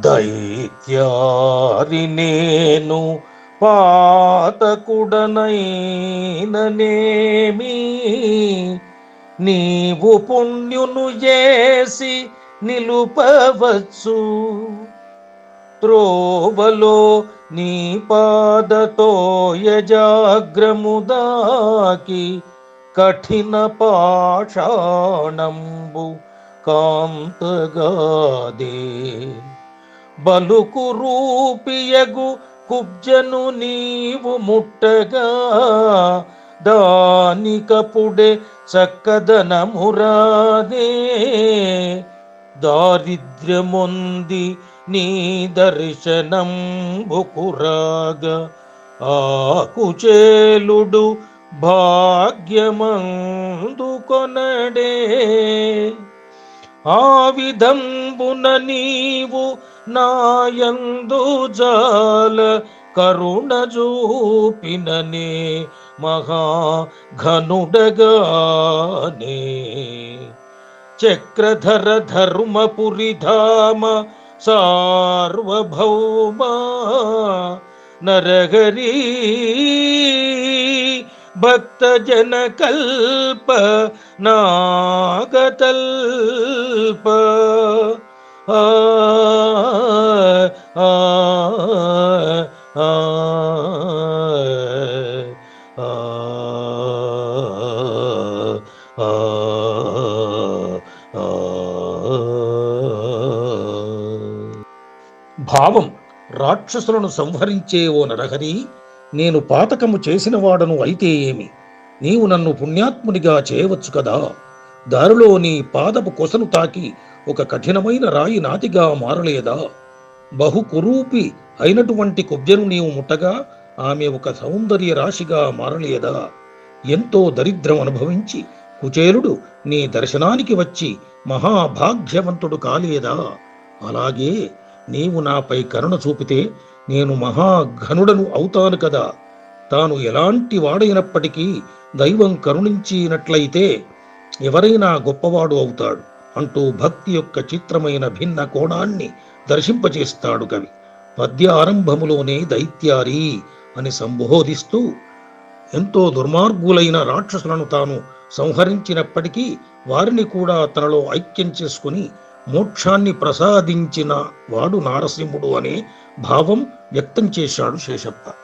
దైత్యారి నేను పాతకుడనైననేమి నీవు పుణ్యును చేసి నిలుపవచ్చు. త్రోవలో నీ పాదతో యజాగ్రముదాకి కఠిన పాషాణంబు కాంతగాదే. బలుకు రూపియగు కుబ్జను నీవు ముట్టగా దానికపుడే చక్కదనమురాదే. దారిద్ర్యమొంది నీ దర్శనం దర్శనంబుకురాగ ఆకుచేలుడు భాగ్యమందు కొనడే. ఆ విధంబున నీవు నాయందు జాల కరుణ చూపిననే మహా ఘనుడగానే చక్రధర ధర్మపురిధామ సార్వభౌమ నరహరి భక్తజన కల్ప నాగతల్ప. ఆ భావం రాక్షసులను సంహరించే ఓ నరహరి నేను పాతకము చేసిన వాడను అయితే ఏమి? నీవు నన్ను పుణ్యాత్మునిగా చేయవచ్చు కదా? దారిలో నీ పాదపు కొసను తాకి ఒక కఠినమైన రాయి నాతిగా మారలేదా? బహు కురూపి అయినటువంటి కుబ్జను నీవు ముట్టగా ఆమె ఒక సౌందర్య రాశిగా మారలేదా? ఎంతో దరిద్రం అనుభవించి కుచేలుడు నీ దర్శనానికి వచ్చి మహాభాగ్యవంతుడు కాలేదా? అలాగే నీవు నాపై కరుణ చూపితే నేను మహాఘనుడను అవుతాను కదా. తాను ఎలాంటి వాడైనప్పటికీ దైవం కరుణించినట్లయితే ఎవరైనా గొప్పవాడు అవుతాడు. అంటూ భక్తి యొక్క చిత్రమైన భిన్న కోణాన్ని దర్శింపచేస్తాడు కవి. పద్య ఆరంభములోనే దైత్యారి అని సంబోధిస్తూ ఎంతో దుర్మార్గులైన రాక్షసులను తాను సంహరించినప్పటికీ వారిని కూడా తనలో ఐక్యం చేసుకుని మోక్షాన్ని ప్రసాదించిన వాడు నారసింహుడు అనే భావం వ్యక్తం చేశాడు శేషప్ప.